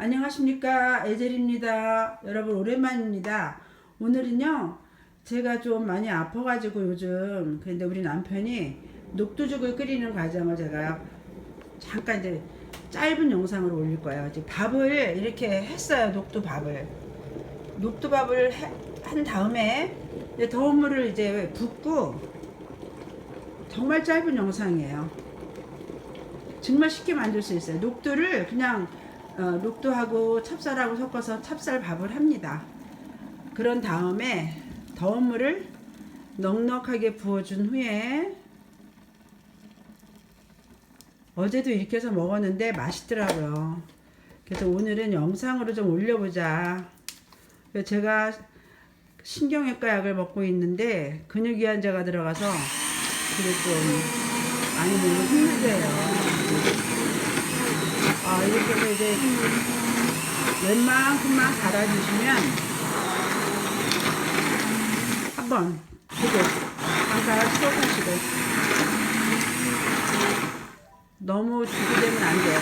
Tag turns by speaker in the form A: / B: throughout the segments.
A: 안녕하십니까. 에젤입니다. 여러분 오랜만입니다. 오늘은요 제가 좀 많이 아파가지고 요즘 근데 우리 남편이 녹두죽을 끓이는 과정을 제가 잠깐 이제 짧은 영상으로 올릴 거예요. 이제 밥을 이렇게 했어요 녹두 밥을. 녹두 밥을 해- 한 다음에 이제 더운 물을 이제 붓고 정말 짧은 영상이에요. 정말 쉽게 만들 수 있어요. 녹두를 그냥 어, 녹두하고 찹쌀하고 섞어서 찹쌀 밥을 합니다. 그런 다음에 더운 물을 넉넉하게 부어준 후에 어제도 이렇게 해서 먹었는데 맛있더라고요. 그래서 오늘은 영상으로 좀 올려보자. 제가 신경외과 약을 먹고 있는데 근육이완제가 들어가서 그게 좀 많이 먹는 힘들대요. 아, 이렇게 해서 이제 웬만큼만 갈아주시면 한번 그리고 잠깐 수업하시고 너무 죽이 되면 안 돼요.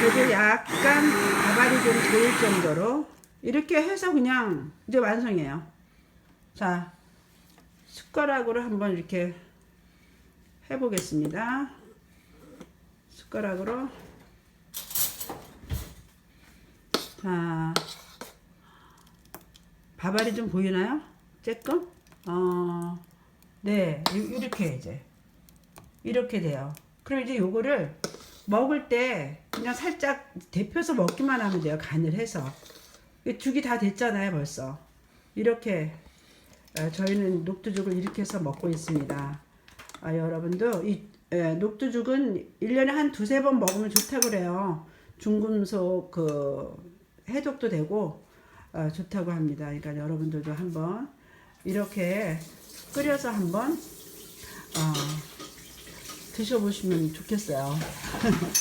A: 그래도 약간 가발이 좀 보일 정도로 이렇게 해서 그냥 이제 완성이에요. 자, 숟가락으로 한번 이렇게 해보겠습니다. 숟가락으로 자 밥알이 좀 보이나요? 쬐끔? 어, 네 이- 이렇게 이제 이렇게 돼요. 그럼 이제 요거를 먹을 때 그냥 살짝 데펴서 먹기만 하면 돼요. 간을 해서 이 죽이 다 됐잖아요 벌써 이렇게 어, 저희는 녹두죽을 이렇게 해서 먹고 있습니다. 아, 여러분도 이 예, 녹두죽은 1년에 한 두세 번 먹으면 좋다고 그래요. 중금속 그 해독도 되고 어, 좋다고 합니다. 그러니까 여러분들도 한번 이렇게 끓여서 한번 어, 드셔보시면 좋겠어요.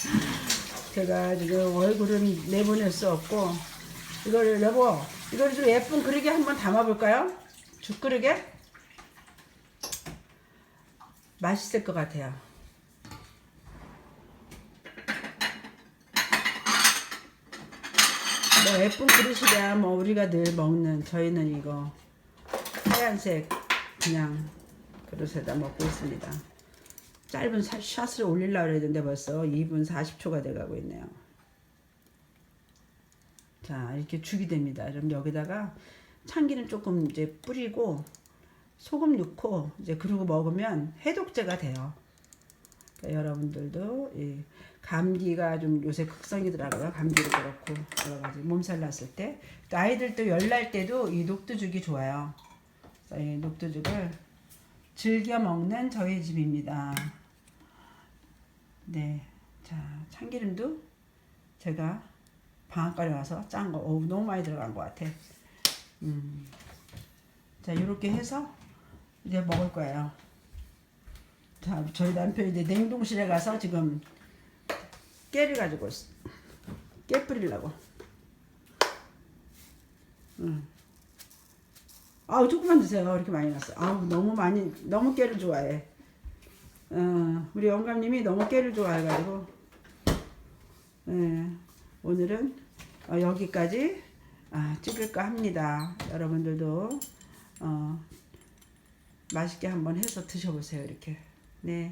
A: 제가 지금 얼굴은 내보낼 수 없고 이거를 여보 이걸 좀 예쁜 그릇에 한번 담아볼까요? 죽 그릇에 맛있을 것 같아요. 뭐 예쁜 그릇이야 뭐 우리가 늘 먹는 저희는 이거 하얀색 그냥 그릇에다 먹고 있습니다. 짧은 사- 샷을 올리려고 했는데 벌써 2분 40초가 돼가고 있네요. 자 이렇게 죽이 됩니다. 그럼 여기다가 참기름 조금 이제 뿌리고 소금 넣고 이제 그러고 먹으면 해독제가 돼요. 그러니까 여러분들도 이 감기가 좀 요새 극성이더라고요. 감기도 그렇고 여러 가지 몸살 났을 때, 또 아이들도 열 날 때도 이 녹두죽이 좋아요. 이 녹두죽을 즐겨 먹는 저희 집입니다. 네, 자 참기름도 제가 방앗간에 와서 짠 거, 어우 너무 많이 들어간 것 같아. 음, 자 이렇게 해서 이제 먹을 거예요. 자, 저희 남편이 이제 냉동실에 가서 지금 깨를 가지고 있어. 깨 뿌리려고. 응. 아우 조금만 드세요. 이렇게 많이 났어. 아우 너무 많이 너무 깨를 좋아해. 어, 우리 영감님이 너무 깨를 좋아해가지고. 네, 오늘은 어, 여기까지 아, 찍을까 합니다. 여러분들도 어, 맛있게 한번 해서 드셔보세요. 이렇게. 네.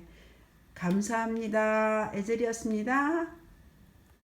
A: 감사합니다. 에젤이었습니다.